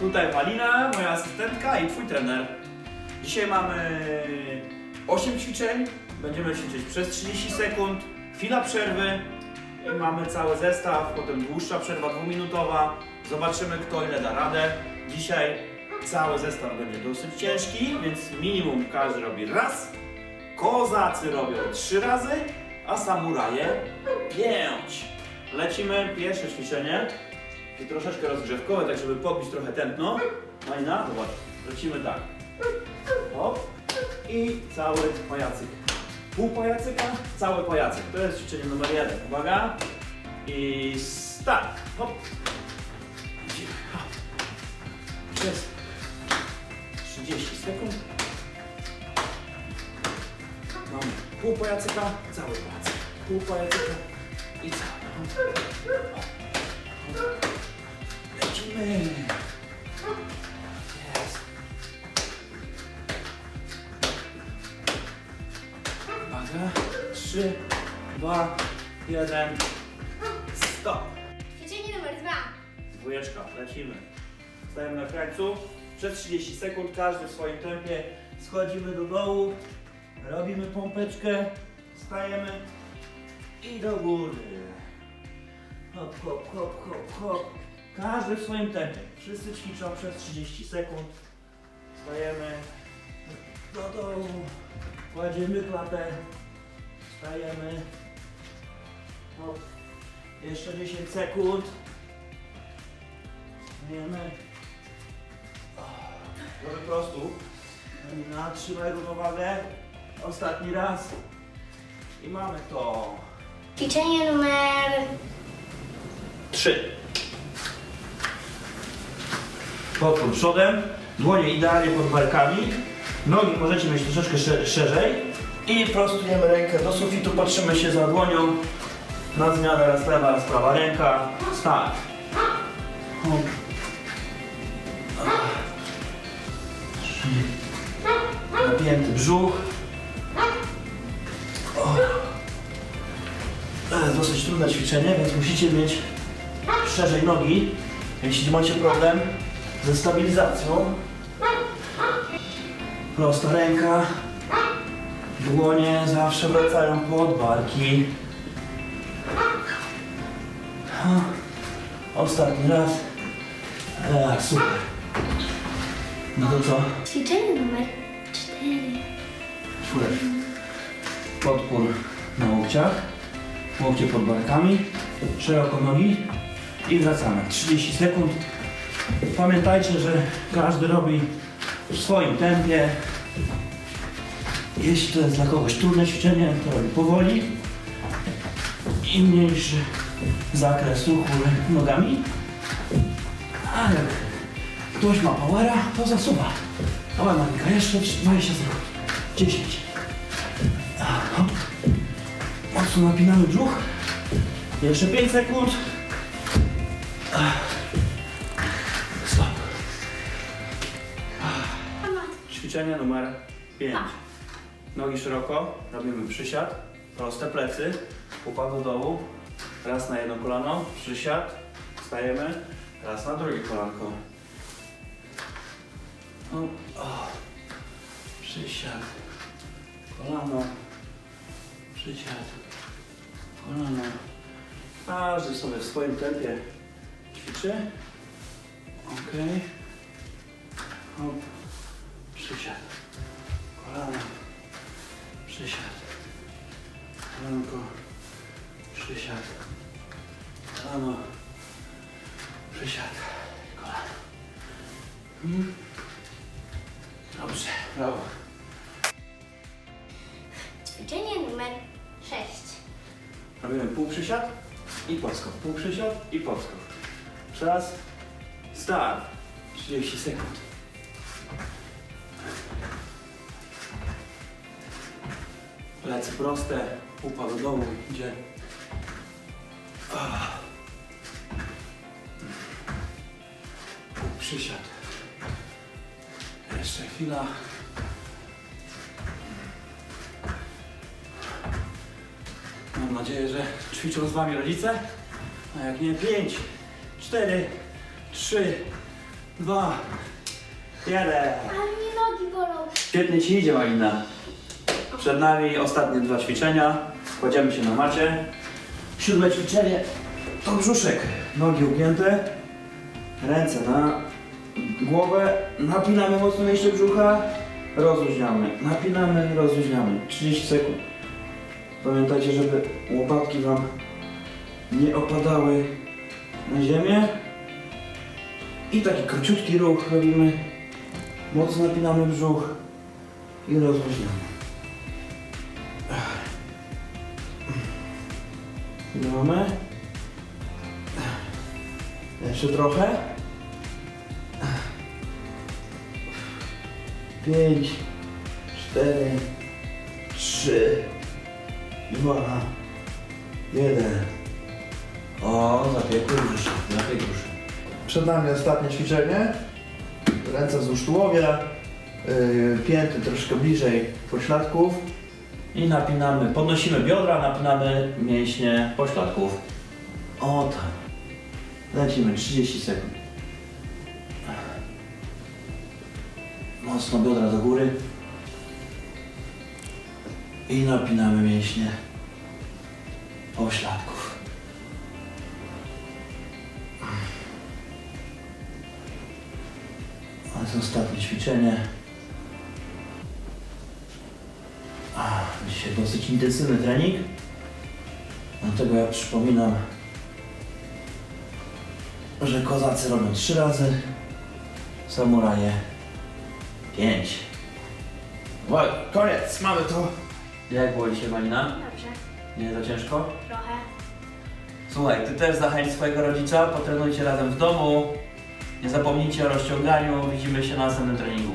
Tutaj Malina, moja asystentka i twój trener. Dzisiaj mamy 8 ćwiczeń. Będziemy ćwiczyć przez 30 sekund, chwila przerwy i mamy cały zestaw, potem dłuższa przerwa dwuminutowa. Zobaczymy kto ile da radę. Dzisiaj cały zestaw będzie dosyć ciężki, więc minimum każdy robi raz. Kozacy robią trzy razy, a samuraje pięć. Lecimy, pierwsze ćwiczenie. I troszeczkę rozgrzewkowe, tak żeby podbić trochę tętno. Majna, zobacz, lecimy tak. Hop. I cały pajacyk. Pół pajacyka, cały pajacyk. To jest ćwiczenie numer jeden. Uwaga. I start. Hop. Hop. Przez 30 sekund. Mamy pół pajacyka, cały pajacyk. Pół pajacyka i cały. Lecimy. Jest. Uwaga. Trzy, dwa, jeden. Stop. Ćwiczenie numer dwa. Dwójeczka, lecimy. Stajemy na krańcu. Przez 30 sekund każdy w swoim tempie. Schodzimy do dołu. Robimy pompeczkę. Stajemy. I do góry. Hop, hop, hop, hop, hop. Każdy w swoim tempie. Wszyscy ćwiczą przez 30 sekund. Stajemy do dołu. Kładziemy klatę. Stajemy. Hop. Jeszcze 10 sekund. Stajemy. Po prostu. Na trzymaj równowagę. Ostatni raz. I mamy to. Ćwiczenie numer Trzy. Podpór przodem, dłonie idealnie pod barkami, nogi możecie mieć troszeczkę sze- szerzej i prostujemy rękę do sufitu, patrzymy się za dłonią, na zmianę raz lewa, raz prawa ręka, start. Hop. Napięty brzuch. O. To jest dosyć trudne ćwiczenie, więc musicie mieć szerzej nogi, jeśli macie problem ze stabilizacją. Prosta ręka, dłonie zawsze wracają pod barki. Ostatni raz. Ech, super. No to co? ćwiczenie numer cztery. Czwórek. Podpór na łokciach, łokcie pod barkami, szeroko nogi i wracamy. 30 sekund. Pamiętajcie, że każdy robi w swoim tempie. Jeśli to jest dla kogoś trudne ćwiczenie, to robi powoli. Im mniejszy zakres ruchu nogami. A jak ktoś ma powera, to zasuwa. Dawaj Monika, jeszcze 20 sekund. 10. Hop. Mocno napinamy brzuch. Jeszcze 5 sekund. Ćwiczenie numer 5. Nogi szeroko, robimy przysiad, proste plecy, pupa do dołu, raz na jedno kolano, przysiad, stajemy, raz na drugie kolanko. O, o. Przysiad, kolano, przysiad, kolano. Każdy sobie w swoim tempie ćwiczy. Ok. Hop. Przysiad. Kolano. Hmm. Dobrze, brawo. Ćwiczenie numer sześć. Robimy pół przysiad i podskok. Pół przysiad i podskok. Czas. Start. 30 sekund. Plecy proste, pupa do dołu idzie. Przysiad. Jeszcze chwila. Mam nadzieję, że ćwiczą z Wami rodzice. A jak nie, 5, 4, 3, dwa, jeden. Ale mnie nogi bolą. Świetnie Ci idzie, Malina. Przed nami ostatnie dwa ćwiczenia. Kładziemy się na macie. Siódme ćwiczenie to brzuszek. Nogi ugięte, ręce na głowę. Napinamy mocno mięśnie brzucha, rozluźniamy. Napinamy, rozluźniamy. 30 sekund. Pamiętajcie, żeby łopatki Wam nie opadały na ziemię. I taki króciutki ruch robimy. Mocno napinamy brzuch i rozluźniamy. Ile mamy? Jeszcze trochę. Pięć, cztery, trzy, dwa, jeden. O, zapiekły brzuszek, zapiekły brzuszek. Przed nami ostatnie ćwiczenie. Ręce wzdłuż tułowia, yy, pięty troszkę bliżej pośladków. I napinamy, podnosimy biodra, napinamy mięśnie pośladków. O tak. Lecimy 30 sekund. Mocno biodra do góry. I napinamy mięśnie pośladków. To jest ostatnie ćwiczenie. Dzisiaj dosyć intensywny trening. Dlatego ja przypominam, że kozacy robią 3 razy, samuraje 5. Uwaga, koniec, mamy to. Jak było dzisiaj Malina? Dobrze, Nie za ciężko? trochę. Słuchaj, ty też zachęć swojego rodzica, potrenujcie razem w domu. Nie zapomnijcie o rozciąganiu, widzimy się na następnym treningu.